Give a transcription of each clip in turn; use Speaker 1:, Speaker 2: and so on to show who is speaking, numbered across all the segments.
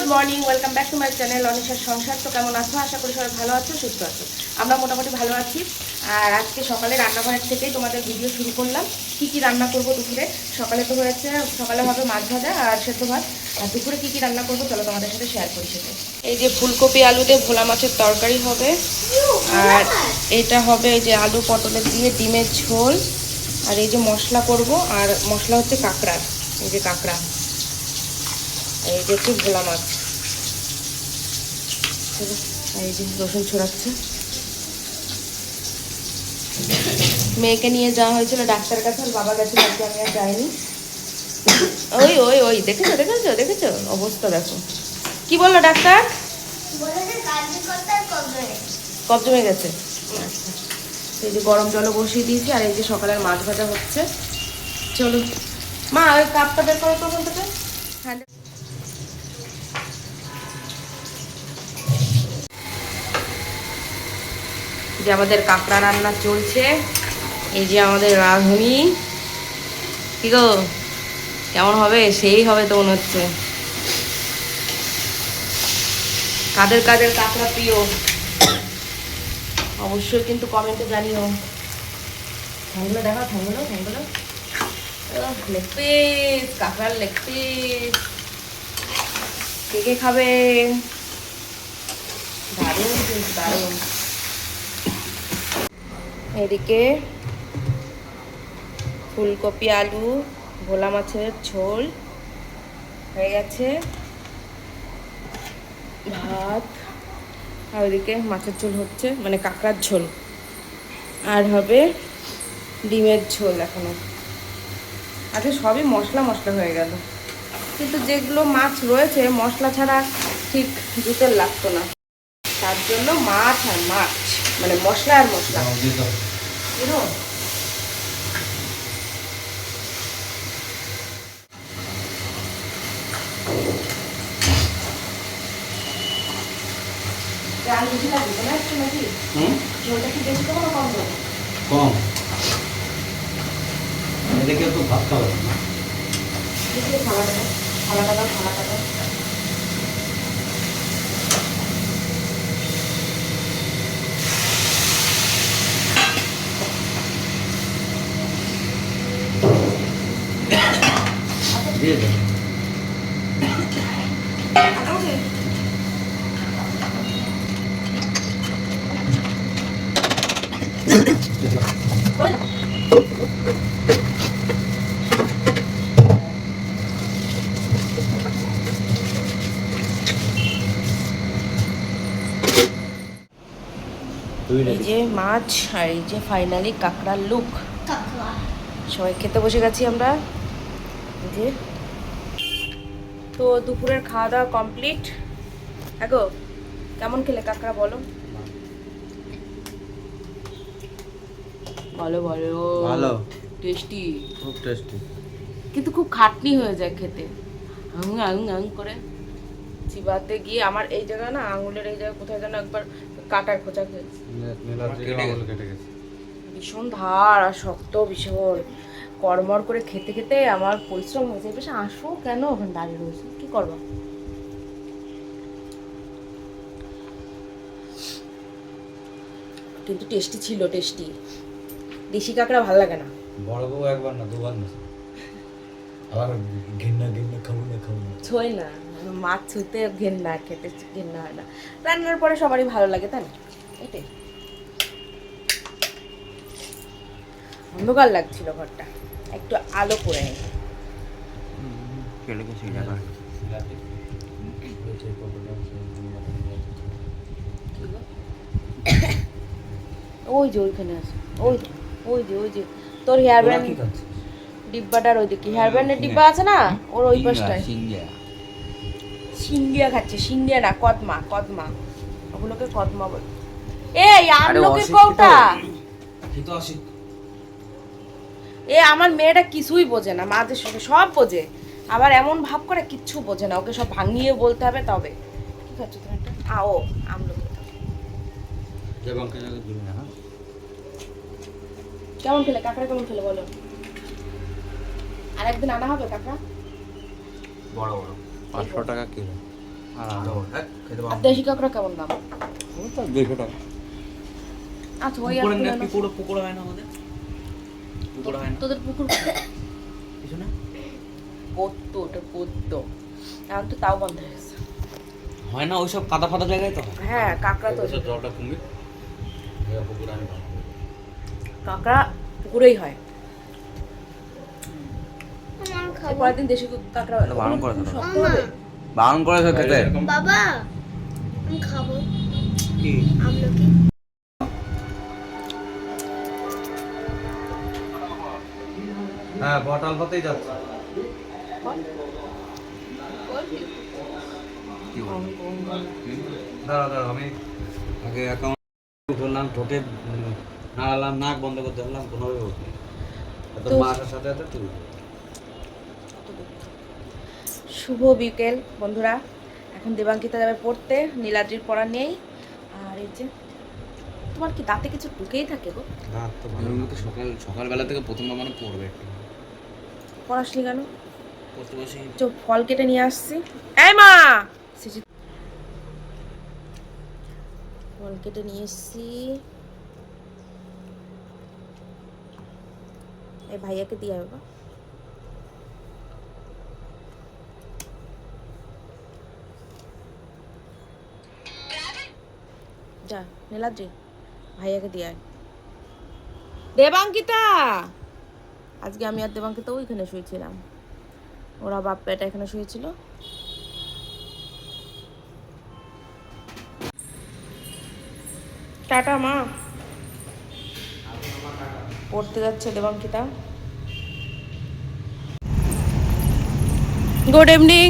Speaker 1: Good morning welcome back to my channel অনিশার সংসার তো কেমন আছো? আশা করি সবাই ভালো আছো, সুস্থ আছো। আমরা মোটামুটি ভালো আছি। আর আজকে সকালে রান্নাঘরের থেকেই তোমাদের ভিডিও শুরু করলাম। কি কি রান্না করব দুপুরে? সকালে তো হয়েছে, সকালে হবে মাছ ভাজা আর সেদ্ধ ভাত। আর দুপুরে কি কি রান্না করব, চলো তোমাদের সাথে শেয়ার করি সেটাই। এই যে ফুলকপি আলু দিয়ে ভোলা মাছের তরকারি হবে। আর এটা হবে এই যে আলু পটলের দিয়ে ডিমের ঝোল। আর এই যে মশলা করব, আর মশলা হচ্ছে কাঁকড়ার। এই যে কাঁকড়া। এই যে একটু ভোলা মাছ। এই যে রসুন ছড়াচ্ছে। মেয়েকে নিয়ে যাওয়া হয়েছিল ডাক্তার কাছে আর বাবা গেছিল আজকে আমি আর যাইনি। ওই ওই ওই দেখেছ দেখেছ দেখেছ? অবস্থা দেখো। কি বলল ডাক্তার? কব জমে গেছে? আচ্ছা। এই যে গরম জলও বসিয়ে দিয়েছি আর এই যে সকালের মাছ ভাজা হচ্ছে। চলো। মা ওই কাপটা বের করো তো ওখান থেকে। হ্যাঁ যে আমাদের কাঁকড়া রান্না চলছে। এই যে আমাদের রাঁধুনি। কি গো? কেমন হবে? সেই হবে তো মনে হচ্ছে। কাদের কাদের কাঁকড়া প্রিয়? অবশ্যই কিন্তু কমেন্টে জানিও। ঠ্যাংগুলো দেখো ঠ্যাংগুলো ঠ্যাংগুলো। লেগ কাঁকড়ার লেগ পিস কে কে খাবে? দারুণ দারুণ। এদিকে ফুলকপি, আলু, ভোলা মাছের ঝোল হয়ে গেছে। ভাত, আর ওইদিকে মাছের ঝোল হচ্ছে মানে কাঁকড়ার ঝোল। আর হবে ডিমের ঝোল এখনও। আজকে সবই মশলা মশলা হয়ে গেল। কিন্তু যেগুলো মাছ রয়েছে, মশলা ছাড়া ঠিক জুতের লাগতো না। তার জন্য মাছ আর মাছ মানে মশলা আর মশলা। বুঝলো? ডাল বেশি লাগবে একটু নাকি? ঝোলটা কি বেশি দেবো না কম দেবো
Speaker 2: তো ভাত
Speaker 1: খাওয়াটা দাও খাওয়াটা দাও
Speaker 2: দিয়ে
Speaker 1: এই যে মাছ আর এই যে ফাইনালি কাঁকড়ার লুক সবাই খেতে বসে গেছি আমরা। এই যে তো দুপুরের খাওয়া দাওয়া কমপ্লিট আগো কেমন খেলে কাঁকড়া বলো? বলো বলো
Speaker 2: ভালো।
Speaker 1: টেস্টি।
Speaker 2: খুব টেস্টি।
Speaker 1: কিন্তু খুব খাটনি হয়ে যায় খেতে। আং আং আং করে। চিবাতে গিয়ে আমার এই জায়গায় না আঙুলের এই জায়গায় কোথায় যেন একবার কাটার খোঁচা খেয়েছে। ভীষণ ধার আর শক্ত ভীষণ। কর্মর করে খেতে খেতে আমার পরিশ্রম হয়েছে বেশ আসো কেন ওখানে দাঁড়িয়ে রয়েছে? কি করব? কিন্তু টেস্টি ছিল টেস্টি। দেশি কাঁকড়া ভালো লাগে না।
Speaker 2: বড় বউ একবার না দুবার না। আবার ঘিন্না ঘিন্না খাব না খাব না।
Speaker 1: ছয় না। মাছ ছুঁতে ঘেন্না খেতে ঘেন্না হয় না। রান্নার পরে সবারই ভালো লাগে তাই না? এটাই। অন্ধকার লাগছিল ঘরটা। একটু আলো করে নি
Speaker 2: কেটে গেছে এই জায়গা
Speaker 1: ওই যে ওইখানে আছে। ওই ওই যে ওই যে। তোর হেয়ার ব্যান্ড ডিব্বাটার ওই দিকে হেয়ার ব্যান্ডের ডিব্বা আছে না? ওর ওই পাশটায়।
Speaker 2: সিঙ্গিয়া।
Speaker 1: খাচ্ছে সিঙ্গিয়া না কদমা কদমা। ওগুলোকে কদমা বল। এই আমলকি কৌটা। এ আমার মেয়েটা কিছুই বোঝে না মাঝে সঙ্গে সব বোঝে। আবার এমন ভাব করে কিচ্ছু বোঝে না ওকে সব ভাঙিয়ে বলতে হবে তবে। কি খাচ্ছ তুমি একটা আ ও আমলকি
Speaker 2: হ্যাঁ?
Speaker 1: কেমন খেলে কাঁকড়া কেমন খেলে বলো? আর একদিন আনা হবে কাঁকড়া?
Speaker 2: বড় বড়। পাঁচশো টাকা কিলো। হ্যাঁ
Speaker 1: আর দেশি কাঁকড়া কেমন দাম?
Speaker 2: দুইশো টাকা।
Speaker 1: আচ্ছা ওই
Speaker 3: পুকুরে হয় না আমাদের? পুকুরে হয় না।
Speaker 1: তোদের পুকুর
Speaker 3: কিছু না।
Speaker 1: পদ্ম ওটা পদ্ম। এখন তো তাও বন্ধ হয়ে গেছে।
Speaker 3: হয় না ওইসব কাদা ফাদা জায়গায় তো? হ্যাঁ
Speaker 1: কাঁকড়া তো
Speaker 2: জলটা কমবে। পুকুর আমি
Speaker 1: কাঁকড়া পুকুরেই হয়।
Speaker 4: খাব
Speaker 1: পরের দিন দেশি কাঁকড়া
Speaker 3: বারণ করে
Speaker 1: হবে
Speaker 3: বারণ করেছে খেতে?
Speaker 2: এরকম?
Speaker 4: বাবা আমি খাব। আমলকি।
Speaker 2: হ্যাঁ বটাল যাচ্ছে। দাঁড়া দাঁড়া আমি আগে অ্যাকাউন্ট করলাম ঠোঁটে নাড়ালাম নাক বন্ধ করতে পারলাম কোনোভাবে উঠবে
Speaker 1: তো-
Speaker 2: মা সাথে সাথে তুই।
Speaker 1: শুভ বিকেল বন্ধুরা। এখন দেবাঙ্কিতা যাবে পড়তে নীলাদ্রির পড়া নেই। আর এই যে তোমার কি দাঁতে কিছু ঢুকেই থাকে গো?
Speaker 2: দাঁত তো
Speaker 3: এর মধ্যে সকাল সকালবেলা থেকে প্রথমবার মানে পড়বে একটু।
Speaker 1: পড়াশনি কেন? চো ফল কেটে নিয়ে আসছি। এই মা! ফল কেটে নিয়ে এসছি। এই ভাইয়াকে দিয়ে আয় বাবা। যা নীলাদ্রি ভাইয়াকে দিয়ে আয়। দেবাঙ্কিতা আজকে আমি আর দেবাঙ্কিতা ওইখানে শুয়েছিলাম। ওরা বাপ পেটা এখানে শুয়েছিল। টাটা, মা। পড়তে যাচ্ছে Debankita good evening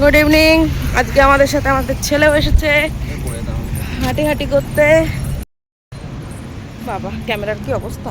Speaker 1: good evening আজকে আমাদের সাথে আমাদের ছেলেও এসেছে। হাঁটি হাঁটি করতে। বাবা, ক্যামেরার কি অবস্থা?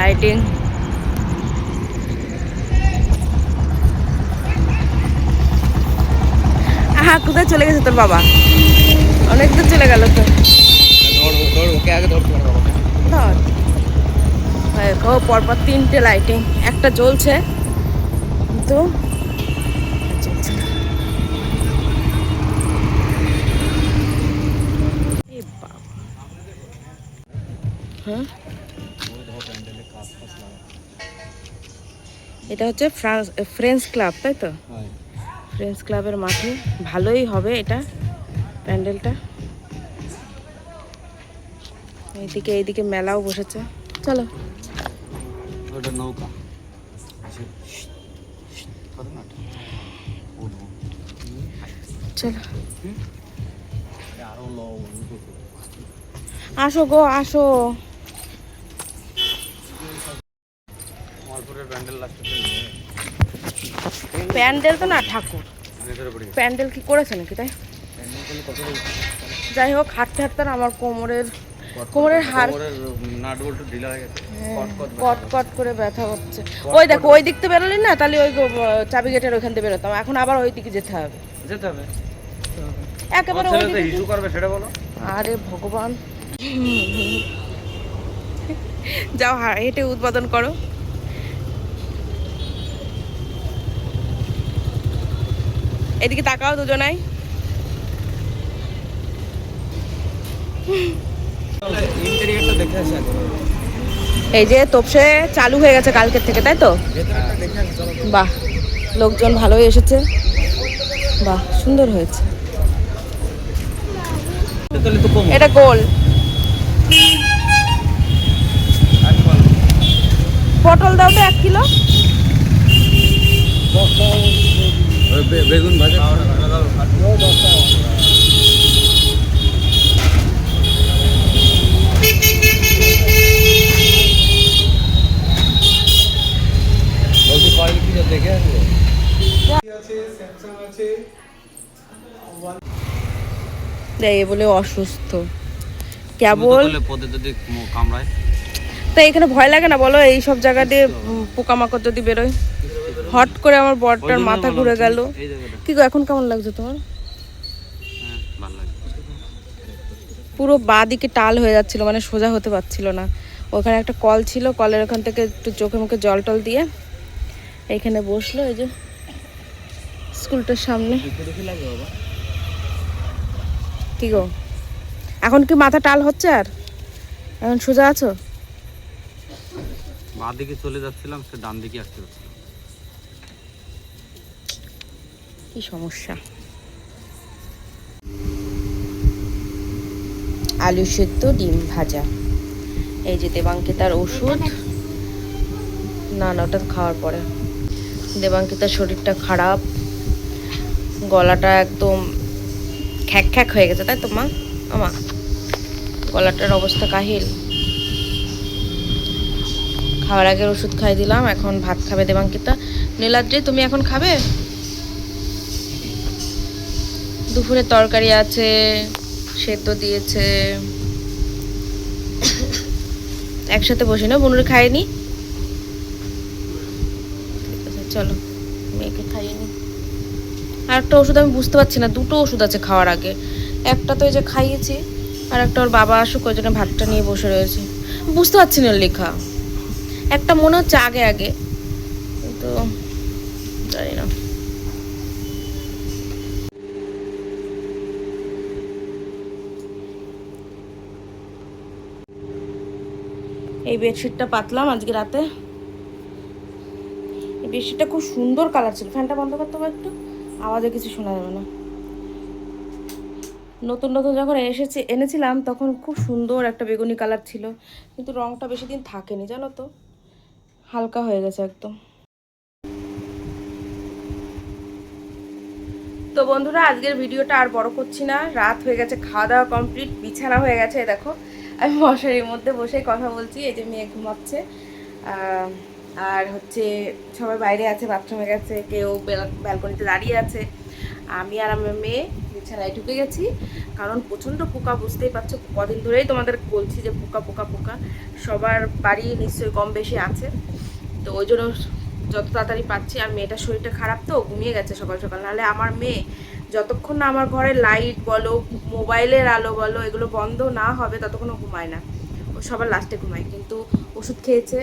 Speaker 1: লাইটিং হ্যাঁ কোথায় চলে গেছে তোর বাবা? অনেক দূর চলে গেল তো।
Speaker 3: ধর
Speaker 1: পরপর তিনটে লাইটিং একটা জ্বলছে কিন্তু জ্বলছে এটা হচ্ছে ফ্রান্স ক্লাব তাই তো? ফ্রেঞ্চ ক্লাবের মাঠে। ভালোই হবে এটা প্যান্ডেলটা। এইদিকে এইদিকে মেলাও বসেছে। চলো।
Speaker 3: ওটা নৌকা। উঠবো
Speaker 1: চলো। আসো গো আসো।
Speaker 2: মালপুরের প্যান্ডেল
Speaker 1: প্যান্ডেল তো না ঠাকুর। প্যান্ডেল কি করেছে নাকি তাই? যাই হোক হাঁটতে হাঁটতে আমার কোমরের কোমরের হাড়
Speaker 2: হয়ে
Speaker 1: কট কট করে ব্যথা হচ্ছে ওই দেখো ওই দিক থেকে বেরোলি না তাহলে ওই চাবি গেটের ওইখান থেকে বেরোতাম। এখন আবার ওই দিকে যেতে হবে।
Speaker 2: যেতে হবে?
Speaker 1: একেবারে ওই দিকে
Speaker 2: ইস্যু করবে সেটা বলো।
Speaker 1: আরে ভগবান। যাও হেঁটে উদ্বোধন করো। এদিকে তাকাও দুজনাই। এই যে তোপসে চালু হয়ে গেছে কালকের থেকে তাই তো? বাহ লোকজন ভালোই এসেছে। বাহ সুন্দর হয়েছে। এটা গোল। পটল দাও তো এক কিলো।
Speaker 2: বেগুন ভাজা। দেখে আসব?
Speaker 1: এই বলে অসুস্থ। কেবল
Speaker 3: কামড়ায়।
Speaker 1: তো এখানে ভয় লাগে না বলো এই সব জায়গা দিয়ে পোকামাকড় যদি বেরোয়। হট করে আমার বরটার মাথা ঘুরে গেল। কি গো এখন কেমন লাগছে তোমার?
Speaker 3: হ্যাঁ
Speaker 1: পুরো বাঁ দিকে টাল হয়ে যাচ্ছিল মানে সোজা হতে পারছিল না। ওখানে একটা কল ছিল কলের ওখান থেকে একটু চোখে মুখে জল টল দিয়ে এইখানে বসল এই যে স্কুলটার সামনে। কি গো? এখন কি মাথা টাল হচ্ছে আর? এখন সোজা আছো?
Speaker 3: বাঁ দিকে চলে যাচ্ছিলাম সে ডান দিকে আসতে
Speaker 1: কি সমস্যা? আলু সেদ্ধ ডিম ভাজা। এই যে দেবাঙ্কিতার ওষুধ। না না ওটা খাওয়ার পরে। দেবাঙ্কিতার শরীরটা খারাপ। গলাটা একদম খ্যাক খ্যাক হয়ে গেছে তাই তো মা? আমা গলাটার অবস্থা কাহিল। খাওয়ার আগের ওষুধ খাই দিলাম এখন ভাত খাবে দেবাঙ্কিতা। নীলাদ্রি তুমি এখন খাবে? দুপুরে তরকারি আছে, সেদ্ধ দিয়েছে। একসাথে বসি না বনুরে আছে, চলো, মেয়েকে খাইয়ে আর একটা ওষুধ আমি বুঝতে পারছি না, দুটো ওষুধ আছে খাওয়ার আগে। একটা তো এই যে খাইয়েছি, আর একটা ওর বাবা আসুক ওই জন্য ভাতটা নিয়ে বসে রয়েছে। বুঝতে পারছি না লেখা। একটা মনে হচ্ছে আগে আগে তো জানি না। এই বেডশিটটা পাতলাম আজকে রাতে। এই বেডশিটটা খুব সুন্দর কালার ছিল। ফ্যানটা বন্ধ করতে হবে একটু, আওয়াজে কিছু শোনা যাবে না। নতুন নতুন যখন এসেছে, এনেছিলাম, তখন খুব সুন্দর একটা বেগুনি কালার ছিল। কিন্তু রংটা বেশি দিন থাকেনি, জানো তো? হালকা হয়ে গেছে একদম। তো বন্ধুরা, আজকের ভিডিওটা আর বড় করছি না। রাত হয়ে গেছে, খাওয়া দাওয়া কমপ্লিট বিছানা হয়ে গেছে দেখো। আমি মশারির মধ্যে বসে কথা বলছি, এই যে মেয়ে ঘুমাচ্ছে। আর হচ্ছে সবাই বাইরে আছে, বাথরুমে গেছে, কেউ ব্যালকনিতে দাঁড়িয়ে আছে। আমি আর আমার মেয়ে বিছানায় ঢুকে গেছি, কারণ প্রচণ্ড পোকা, বুঝতেই পারছ, কদিন ধরেই তোমাদের বলছি যে পোকা পোকা পোকা। সবার বাড়ি নিশ্চয়ই কম বেশি আছে। তো ওই জন্য যত তাড়াতাড়ি পাচ্ছি আর মেয়েটার শরীরটা খারাপ তো, ঘুমিয়ে গেছে সকাল সকাল। নাহলে আমার মেয়ে যতক্ষণ না আমার ঘরে লাইট বলো মোবাইলের আলো বলো, এগুলো বন্ধ না হবে, ততক্ষণ ঘুমায় না। ও সবার লাস্টে ঘুমায়, কিন্তু ওষুধ খেয়েছে,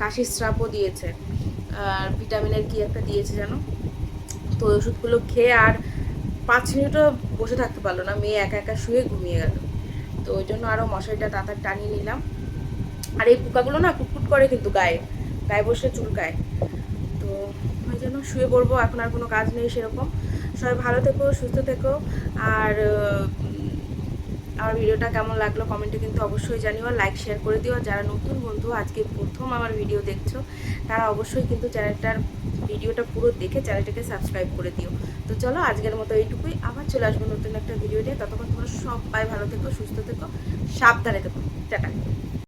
Speaker 1: কাশির স্রাপও দিয়েছে। আর ভিটামিনের কি একটা দিয়েছে জানো? তো ওই ওষুধগুলো খেয়ে আর পাঁচ মিনিটও বসে থাকতে পারল না, মেয়ে একা একা শুয়ে ঘুমিয়ে গেল। তো ওই জন্য আরও মশারিটা তাড়াতাড়ি টানিয়ে নিলাম। আর এই পোকাগুলো না কুটকুট করে কিন্তু গায়ে গায়ে বসে চুলকায়। তো ওই জন্য শুয়ে পড়ব, এখন আর কোনো কাজ নেই সেরকম। সবাই ভালো থেকো, সুস্থ থেকো। আর আমার ভিডিওটা কেমন লাগল কমেন্টে কিন্তু অবশ্যই জানিও। লাইক শেয়ার করে দিও। যারা নতুন বন্ধু, আজকে প্রথম আমার ভিডিও দেখছ, তারা অবশ্যই কিন্তু চ্যানেলটার ভিডিওটা পুরো দেখে চ্যানেলটাকে সাবস্ক্রাইব করে দিও। তো চলো, আজকের মতো এইটুকুই। আবার চলে আসব নতুন একটা ভিডিও নিয়ে। ততক্ষণ তোমরা সবাই ভালো থেকো, সুস্থ থেকো, সাবধানে থেকো। টাটা।